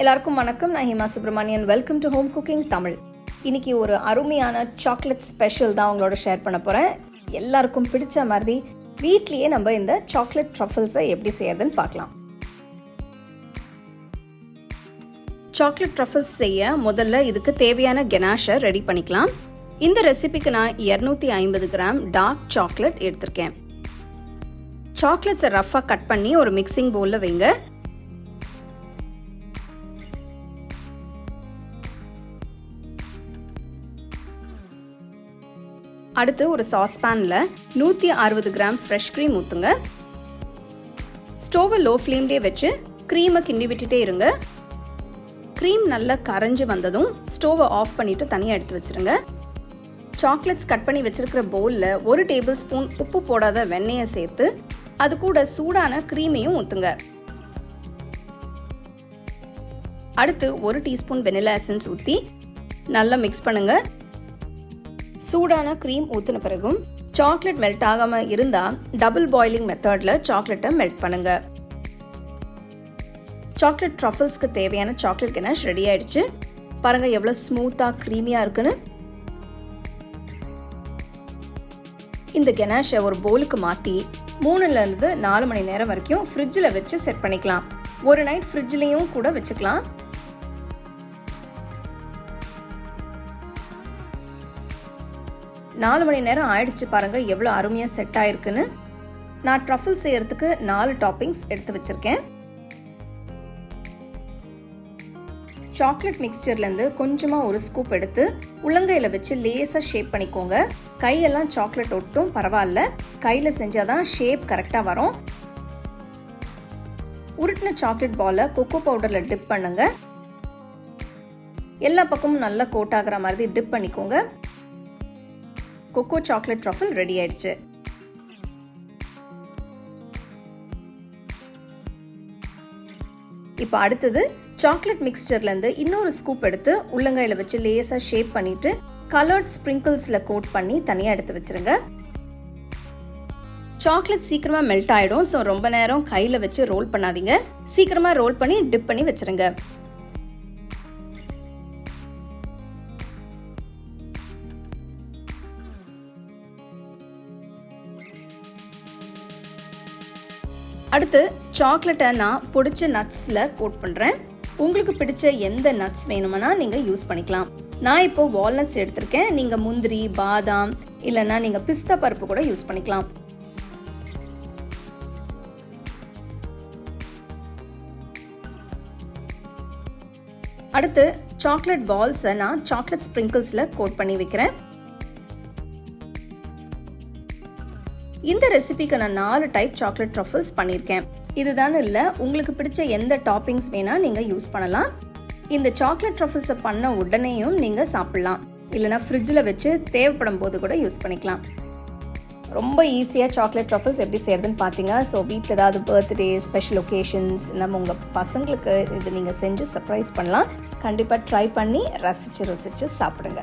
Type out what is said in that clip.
எல்லாருக்கும் வணக்கம். நான் Hima Subramanian welcome to home cooking Tamil இன்னைக்கு ஒரு அருமையான சாக்லேட் ஸ்பெஷல் தான் உங்களோட ஷேர் பண்ண போகிறேன் எல்லாருக்கும் பிடிச்ச மாதிரி வீட்லேயே நம்ம இந்த சாக்லேட் ட்ரஃபிள்ஸை எப்படி செய்யறதுன்னு பார்க்கலாம். சாக்லேட் ட்ரஃபிள்ஸ் செய்ய முதல்ல இதுக்கு தேவையான கெனாஷை ரெடி பண்ணிக்கலாம். இந்த ரெசிபிக்கு நான் இரநூத்தி ஐம்பது கிராம் டார்க் சாக்லேட் எடுத்திருக்கேன். சாக்லேட்ஸை ரஃப்பாக கட் பண்ணி ஒரு மிக்சிங் பவுலில் வைங்க. அடுத்து ஒரு சாஸ்பேனில் நூற்றி அறுபது கிராம் ஃப்ரெஷ் க்ரீம் ஊற்றுங்க ஸ்டோவை லோ ஃப்ளேம்லேயே வச்சு க்ரீமை கிண்டி விட்டுட்டே இருங்க. க்ரீம் நல்லா கரைஞ்சி வந்ததும் ஸ்டோவை ஆஃப் பண்ணிவிட்டு தனியாக எடுத்து வச்சுருங்க. சாக்லேட்ஸ் கட் பண்ணி வச்சுருக்கிற பவுலில் ஒரு டேபிள் ஸ்பூன் உப்பு போடாத வெண்ணெயை சேர்த்து அது கூட சூடான க்ரீமையும் ஊற்றுங்க அடுத்து ஒரு டீஸ்பூன் வெனிலா எசன்ஸ் ஊற்றி நல்லா மிக்ஸ் பண்ணுங்கள் சூடான க்ரீம் ஊற்றின பிறகும் சாக்லேட் மெல்ட் ஆகாமல் இருந்தால் டபுள் பாயிலிங் மெத்தடில் சாக்லேட்டை மெல்ட் பண்ணுங்க. சாக்லேட் ட்ரஃபிள்ஸ்க்கு தேவையான சாக்லேட் கெனாஷ் ரெடி ஆயிடுச்சு. பாருங்க எவ்வளோ ஸ்மூத்தாக க்ரீமியாக இருக்குன்னு. இந்த கெனாஷை ஒரு பவுலுக்கு மாற்றி மூணுலேருந்து நாலு மணி நேரம் வரைக்கும் ஃப்ரிட்ஜில் வச்சு செட் பண்ணிக்கலாம். ஒரு நைட் ஃப்ரிட்ஜ்லேயும் கூட வச்சுக்கலாம். நாலு மணி நேரம் ஆயிடுச்சு பாருங்க எவ்வளோ அருமையாக செட் ஆயிருக்குன்னு. நான் ட்ரஃபிள் செய்யறதுக்கு நாலு டாப்பிங்ஸ் எடுத்து வச்சிருக்கேன். சாக்லேட் மிக்சர்லேருந்து கொஞ்சமாக ஒரு ஸ்கூப் எடுத்து உள்ளங்கையில் வச்சு லேசாக ஷேப் பண்ணிக்கோங்க. கையெல்லாம் சாக்லேட் ஒட்டும் பரவாயில்ல. கையில் செஞ்சால் தான் ஷேப் கரெக்டாக வரும். உருட்டின சாக்லேட் பாலை கொக்கோ பவுடரில் டிப் பண்ணுங்க. எல்லா பக்கமும் நல்லா கோட் ஆகிற மாதிரி டிப் பண்ணிக்கோங்க. கொக்கோ சாக்லேட் ட்ரஃபிள் ரெடி ஆயிடுச்சு. இப்போ அடுத்தது சாக்லேட் மிக்சர்லேருந்து இன்னொரு ஸ்கூப் எடுத்து உள்ளங்கையில் வச்சு லேசாக ஷேப் பண்ணிட்டு கலர்ட் ஸ்ப்ரிங்கிள்ஸில் கோட் பண்ணி தனியாக எடுத்து வச்சிருங்க. சாக்லேட் சீக்கிரமாக மெல்ட் ஆகிடும் ஸோ ரொம்ப நேரம் கையில் வச்சு ரோல் பண்ணாதீங்க. சீக்கிரமாக ரோல் பண்ணி டிப் பண்ணி வச்சிருங்க. அடுத்து சாக்லேட்டை நான் பிடிச்ச நட்ஸில் கோட் பண்ணுறேன் உங்களுக்கு பிடிச்ச எந்த நட்ஸ் வேணுமெனா நீங்கள் யூஸ் பண்ணிக்கலாம். நான் இப்போ வால்நட்ஸ் எடுத்திருக்கேன். நீங்கள் முந்திரி பாதாம் இல்லைன்னா நீங்கள் பிஸ்தா பருப்பு கூட யூஸ் பண்ணிக்கலாம். அடுத்து சாக்லேட் பால்ஸை நான் சாக்லேட் ஸ்ப்ரிங்கிள்ஸில் கோட் பண்ணி வைக்கிறேன். இந்த ரெசிபிக்கு நான் நாலு டைப் சாக்லேட் ட்ரஃபிள்ஸ் பண்ணியிருக்கேன். இதுதான் இல்லை உங்களுக்கு பிடிச்ச எந்த டாப்பிங்ஸ் வேணால் நீங்கள் யூஸ் பண்ணலாம். இந்த சாக்லேட் ட்ரஃபிள்ஸை பண்ண உடனேயும் நீங்கள் சாப்பிட்லாம். இல்லைனா ஃப்ரிட்ஜில் வச்சு தேவைப்படும் போது கூட யூஸ் பண்ணிக்கலாம். ரொம்ப ஈஸியாக சாக்லேட் ட்ரஃபிள்ஸ் எப்படி செய்யறதுன்னு பார்த்தீங்க ஸோ வீட்டில் ஏதாவது பர்த்டே ஸ்பெஷல் ஒகேஷன்ஸ் நம்ம உங்கள் பசங்களுக்கு இது நீங்கள் செஞ்சு சர்ப்ரைஸ் பண்ணலாம். கண்டிப்பாக ட்ரை பண்ணி ரசித்து ருசித்து சாப்பிடுங்க.